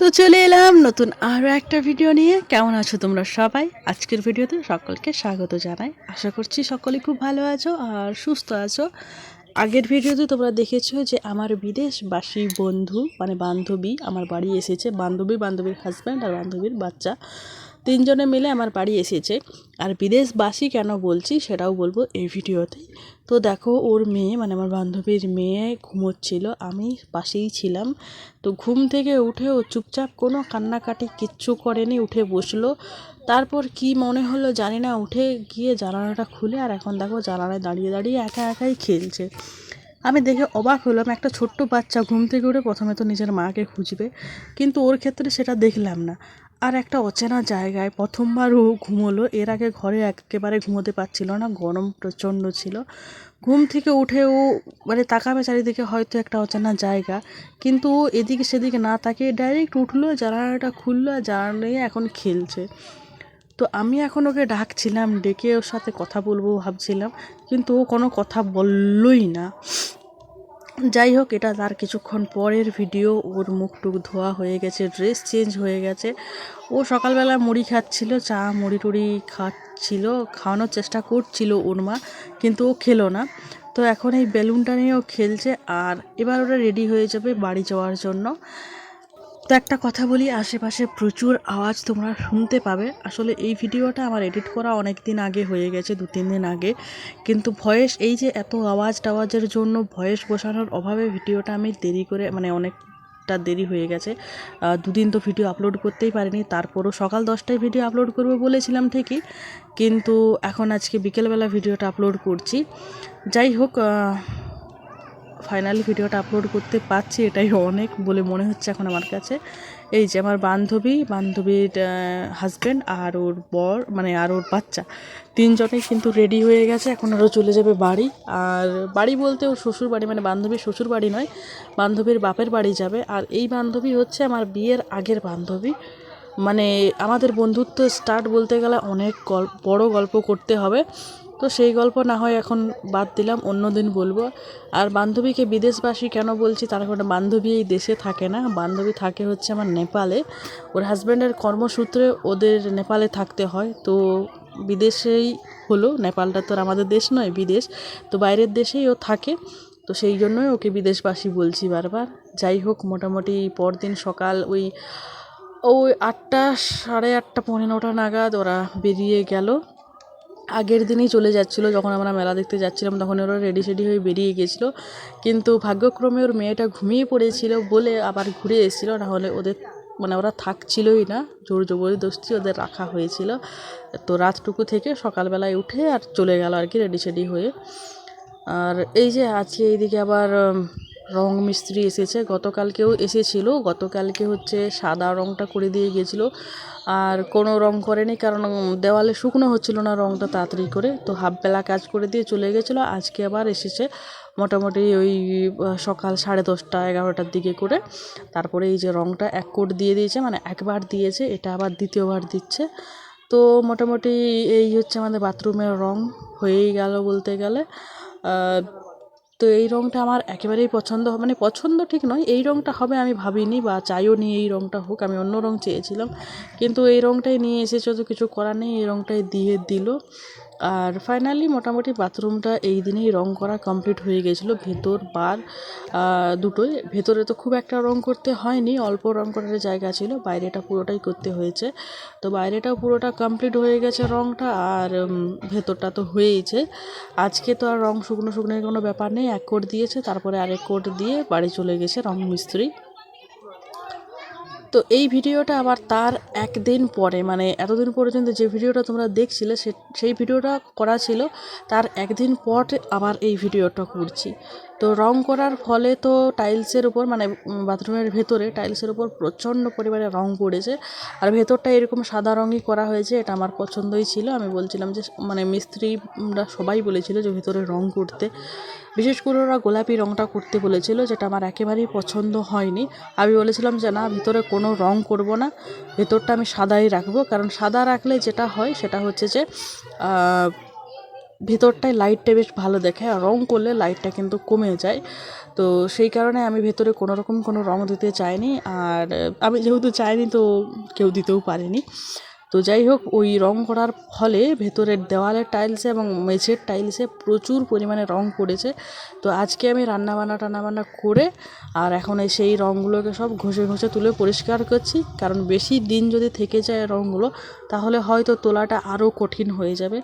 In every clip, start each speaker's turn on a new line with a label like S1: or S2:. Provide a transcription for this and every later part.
S1: তো চলে এলাম নতুন আরও একটা ভিডিও নিয়ে। কেমন আছো তোমরা সবাই? আজকের ভিডিওতে সকলকে স্বাগত জানাই। আশা করছি সকলে খুব ভালো আছো আর সুস্থ আছো। আগের ভিডিওতে তোমরা দেখেছ যে আমার বিদেশবাসী বন্ধু মানে বান্ধবী, আমার বাড়ি এসেছে। বান্ধবী, বান্ধবীর হাজব্যান্ড আর বান্ধবীর বাচ্চা। তিনজনে মিলে আমার বাড়ি এসেছে। আর বিদেশবাসী কেন বলছি সেটাও বলব এই ভিডিওতে তো দেখো, ওর মেয়ে মানে আমার বান্ধবীর মেয়ে ঘুমোচ্ছিল। আমি পাশেই ছিলাম। তো ঘুম থেকে উঠে ও চুপচাপ কোনো কান্নাকাটি কিচ্ছু করেনি, উঠে বসল। তারপর কি মনে হলো জানি না, উঠে গিয়ে জানালাটা খুলে আর এখন দেখো জানালায় দাঁড়িয়ে দাঁড়িয়ে একা একাই খেলছে। আমি দেখে অবাক হলাম, একটা ছোট্ট বাচ্চা ঘুম থেকে উঠে প্রথমে তো নিজের মাকে খুঁজবে, কিন্তু ওর ক্ষেত্রে সেটা দেখলাম না। আর একটা অচেনা জায়গায় প্রথমবার ও ঘুমোলো। এর আগে ঘরে একেবারে ঘুমোতে পারছিল না, গরম প্রচণ্ড ছিল। ঘুম থেকে উঠে ও মানে তাকাবে চারিদিকে হয়তো একটা অচেনা জায়গা। কিন্তু ও এদিকে সেদিকে না তাকিয়ে ডাইরেক্ট উঠল, জানালাটা খুললো আর জানালা নিয়ে এখন খেলছে। তো আমি এখন ওকে ডাকছিলাম, ডেকে ওর সাথে কথা বলব ভাবছিলাম, কিন্তু ও কোনো কথা বললই না। যাই হোক, এটা তার কিছুক্ষণ পরের ভিডিও। ওর মুখ টুক ধোয়া হয়ে গেছে ড্রেস চেঞ্জ হয়ে গেছে। ও সকালবেলা মুড়ি খাচ্ছিল, চা, মুড়ি টুড়ি খাচ্ছিল, খাওয়ানোর চেষ্টা করছিল ওর মা, কিন্তু ও খেলো না। তো এখন এই বেলুনটা নিয়ে ও খেলছে, আর এবার ওরা রেডি হয়ে যাবে বাড়ি যাওয়ার জন্য। তো একটা কথা বলি, আশেপাশে প্রচুর আওয়াজ তোমরা শুনতে পাবে। আসলে এই ভিডিওটা আমার এডিট করা অনেক দিন আগে হয়ে গেছে, দু তিন দিন আগে। কিন্তু ভয়েস, এই যে এত আওয়াজ টাওয়াজের জন্য ভয়েস বসানোর অভাবে ভিডিওটা আমি দেরি করে মানে অনেকটা দেরি হয়ে গেছে। দুদিন তো ভিডিও আপলোড করতেই পারিনি, তারপরও সকাল দশটায় ভিডিও আপলোড করব বলেছিলাম ঠিকই। কিন্তু এখন আজকে বিকেলবেলা ভিডিওটা আপলোড করছি। যাই হোক ফাইনালি ভিডিওটা আপলোড করতে পারছি, এটাই অনেক বলে মনে হচ্ছে এখন আমার কাছে। এই যে আমার বান্ধবী, বান্ধবীর হাজব্যান্ড আর ওর বর মানে আর ওর বাচ্চা, তিনজনেই কিন্তু রেডি হয়ে গেছে, এখন আরও চলে যাবে বাড়ি। আর বাড়ি বলতে ওর শ্বশুর বাড়ি মানে বান্ধবীর শ্বশুর বাড়ি নয়, বান্ধবীর বাপের বাড়ি যাবে। আর এই বান্ধবী হচ্ছে আমার বিয়ের আগের বান্ধবী। মানে আমাদের বন্ধুত্ব স্টার্ট বলতে গেলে অনেক গল্প বড়ো গল্প করতে হবে। তো সেই গল্প না হয় এখন বাদ দিলাম, অন্য দিন বলব। আর বান্ধবীকে বিদেশবাসী কেন বলছি তার কারণে বান্ধবী এই দেশে থাকে না। বান্ধবী থাকে হচ্ছে আমার নেপালে। ওর হাজব্যান্ডের কর্মসূত্রে ওদের নেপালে থাকতে হয়। তো বিদেশেই হলো, নেপালটা তো আমাদের দেশ নয়, বিদেশ। তো বাইরের দেশেই ও থাকে। তো সেই জন্যই ওকে বিদেশবাসী বলছি বারবার। যাই হোক, মোটামুটি পরদিন সকাল ওই ওই আটটা, সাড়ে আটটা, পৌনে নটা নাগাদ ওরা বেরিয়ে গেল। আগের দিনই চলে যাচ্ছিল, যখন আমরা মেলা দেখতে যাচ্ছিলাম, তখন ওরা রেডি সেডি হয়ে বেরিয়ে গেছিল। কিন্তু ভাগ্যক্রমে ওর মেয়েটা ঘুমিয়ে পড়েছিল বলে আবার ঘুরে এসেছিল। নাহলে ওদের মানে ওরা থাকছিলই না, জোর জবরদস্তি ওদের রাখা হয়েছিল। তো রাতটুকু থেকে সকালবেলায় উঠে আর চলে গেল আর কি রেডি সেডি হয়ে। আর এই যে আজকে এইদিকে আবার রং মিস্ত্রি এসেছে। গতকালকেও এসেছিল। গতকালকে হচ্ছে সাদা রংটা করে দিয়ে গেছিল আর কোনো রং করেনি কারণ দেওয়ালে শুকনো হচ্ছিল না রংটা তাড়াতাড়ি করে। তো হাফ বেলা কাজ করে দিয়ে চলে গেছিল আজকে আবার এসেছে মোটামুটি ওই সকাল সাড়ে দশটা, এগারোটার দিকে করে। তারপরে এই যে রংটা এক কোট দিয়ে দিয়েছে মানে একবার দিয়েছে, এটা আবার দ্বিতীয়বার দিচ্ছে। তো মোটামুটি এই হচ্ছে আমাদের বাথরুমের রং হয়েই গেল বলতে গেলে। তো এই রঙটা আমার একেবারেই পছন্দ মানে পছন্দ ঠিক নয়, এই রঙটা হবে আমি ভাবিনি বা চাইও নি এই রঙটা হোক, আমি অন্য রঙ চেয়েছিলাম। কিন্তু এই রঙটাই নিয়ে এসেছে তো কিছু করার নেই, এই রঙটাই দিয়ে দিল। আর ফাইনালি মোটামুটি বাথরুমটা এই দিনেই রং করা কমপ্লিট হয়ে গেছিল। ভেতর বার দুটোই। ভেতরে তো খুব একটা রং করতে হয়নি, অল্প রং করার জায়গা ছিল, বাইরেটা পুরোটাই করতে হয়েছে। তো বাইরেটাও পুরোটা কমপ্লিট হয়ে গেছে রংটা আর ভেতরটা তো হয়েইছে। আজকে তো আর রং শুকনো শুকনোর কোনো ব্যাপার নেই, এক কোট দিয়েছে, তারপরে আরেক কোট দিয়ে বাড়ি চলে গেছে রং মিস্ত্রি। তো এই ভিডিওটা আবার তার একদিন পরে মানে এতদিন পর্যন্ত যে ভিডিওটা তোমরা দেখছিলে সেই ভিডিওটা করা ছিল, তার একদিন পর আবার এই ভিডিওটা করছি। তো রং করার ফলে তো টাইলসের উপর মানে বাথরুমের ভেতরে টাইলসের উপর প্রচণ্ড পরিমাণে রং পড়েছে। আর ভেতরটা এরকম সাদা রঙই করা হয়েছে, এটা আমার পছন্দই ছিল। আমি বলছিলাম যে মানে মিস্ত্রিরা সবাই বলেছিল যে, ভেতরে রং করতে। বিশেষ করে ওরা গোলাপি রঙটা করতে বলেছিল, যেটা আমার একেবারেই পছন্দ হয়নি। আমি বলেছিলাম যে, না, ভিতরে কোনো রং করব না। ভেতরটা আমি সাদাই রাখব। কারণ সাদা রাখলে যেটা হয়, সেটা হচ্ছে যে ভেতরটায় লাইটটা বেশ ভালো দেখায় আর রং করলে লাইটটা কিন্তু কমে যায়। তো সেই কারণে আমি ভেতরে কোনো রকম কোনো রং দিতে চাইনি, আর আমি যেহেতু চাইনি তো কেউ দিতেও পারেনি। তো যাই হোক, ওই রং করার ফলে ভেতরের দেওয়ালের টাইলসে এবং মেঝের টাইলসে প্রচুর পরিমাণে রং পড়েছে। তো আজকে আমি রান্নাবান্না টান্নাবান্না করে আর এখন এই সেই রঙগুলোকে সব ঘষে ঘষে তুলে পরিষ্কার করছি। কারণ বেশি দিন যদি থেকে যায় রঙগুলো তাহলে হয়তো তোলাটা আরও কঠিন হয়ে যাবে।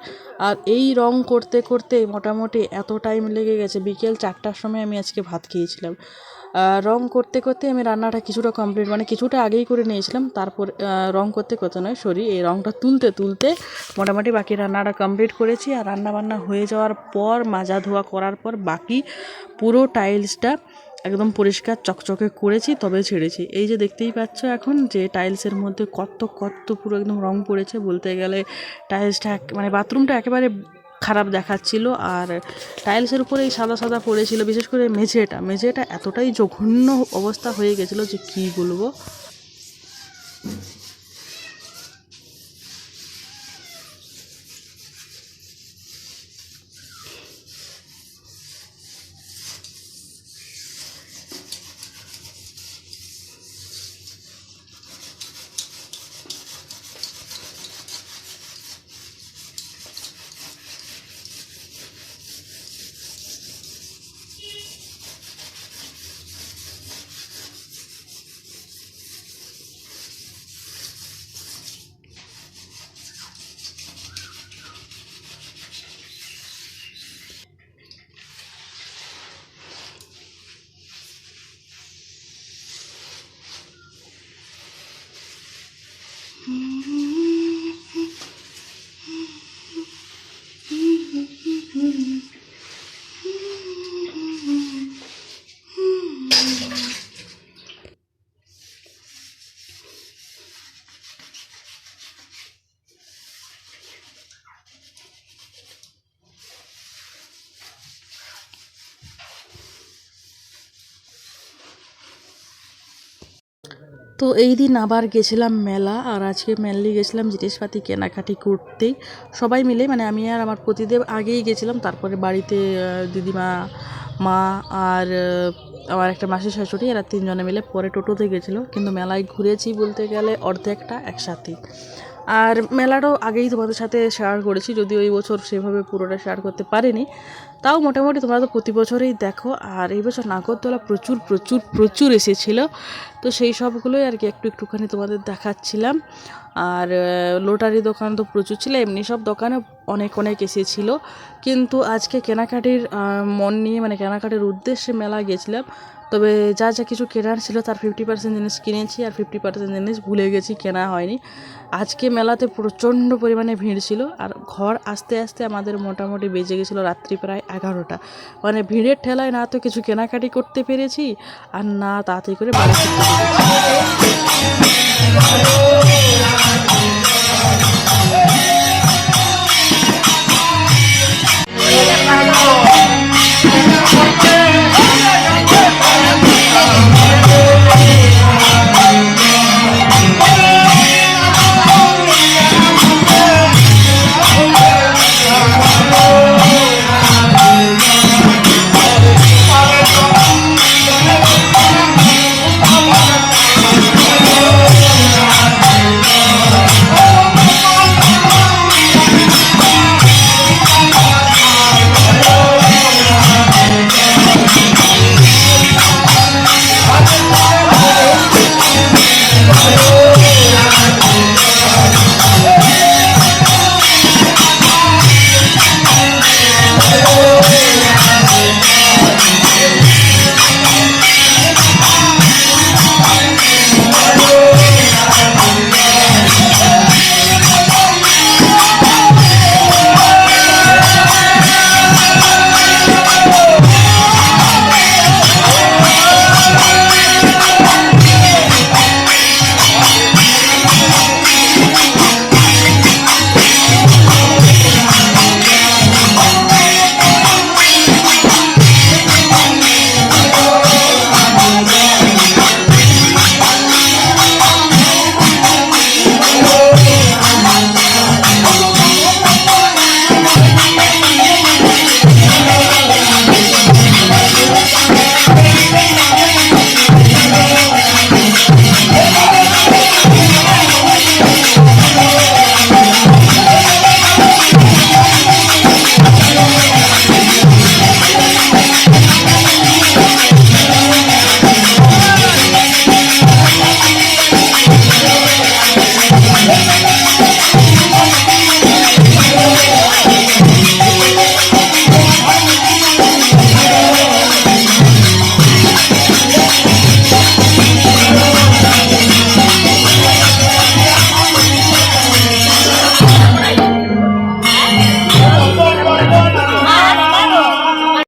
S1: আর এই রং করতে করতে মোটামুটি এত টাইম লেগে গেছে, বিকেল চারটার সময় আমি আজকে ভাত খেয়েছিলাম। রং করতে করতে আমি রান্নাটা কিছুটা কমপ্লিট মানে কিছুটা আগেই করে নিয়েছিলাম। তারপর রং করতে করতে নয় সরি এই রংটা তুলতে তুলতে মোটামুটি বাকি রান্নাটা কমপ্লিট করেছি। আর রান্না বান্না হয়ে যাওয়ার পর, মাজা ধোয়া করার পর বাকি পুরো টাইলসটা একদম পরিষ্কার চকচকে করেছি, তবে ছেড়েছি। এই যে দেখতেই পাচ্ছ এখন যে টাইলসের মধ্যে কত কত পুরো একদম রং পড়েছে, বলতে গেলে টাইলসটা মানে বাথরুমটা একেবারে খারাপ দেখাচ্ছিল আর টাইলসের উপরে এই সাদা সাদা পড়েছিল, বিশেষ করে মেঝেটা। মেঝেটা এতটাই জঘন্য অবস্থা হয়ে গেছিল যে কী বলব? তো এই দিন আবার গেছিলাম মেলা আর আজকে মেনলি গেছিলাম জিনিসপাতি কেনাকাটি করতেই সবাই মিলে মানে আমি আর আমার প্রতিদেব আগেই গেছিলাম, তারপরে বাড়িতে দিদিমা, মা আর আমার একটা মাসির শাশুড়ি, এরা তিনজনে মিলে পরে টোটোতে গেছিল। কিন্তু মেলায় ঘুরেছি বলতে গেলে অর্ধেকটা একসাথে। আর মেলাটাও আগেই তোমাদের সাথে শেয়ার করেছি যদি ওই বছর সেভাবে পুরোটা শেয়ার করতে পারিনি। তাও মোটামুটি তোমরা তো প্রতি বছরেই দেখো, আর এই বছর নাগরদোলা প্রচুর প্রচুর প্রচুর এসেছিল। তো সেই সবগুলোই আর কি একটু, একটুখানি তোমাদের দেখাচ্ছিলাম। আর লোটারি দোকান তো প্রচুর ছিল, এমনি সব দোকানে অনেক অনেক এসেছিল। কিন্তু আজকে কেনাকাটির মন নিয়ে মানে কেনাকাটির উদ্দেশ্যে মেলা গেছিলাম। তবে যা যা কিছু কেনার ছিল তার ফিফটি পার্সেন্ট জিনিস কিনেছি আর ফিফটি পার্সেন্ট জিনিস ভুলে গেছি, কেনা হয়নি। আজকে মেলাতে প্রচণ্ড পরিমাণে ভিড় ছিল আর ঘর আস্তে আস্তে আমাদের মোটামুটি বেজে গেছিল রাত্রি প্রায় এগারোটা। মানে ভিড়ের ঠেলায় না তো কিছু কেনাকাটি করতে পেরেছি আর না তাড়াতাড়ি করে বাড়ি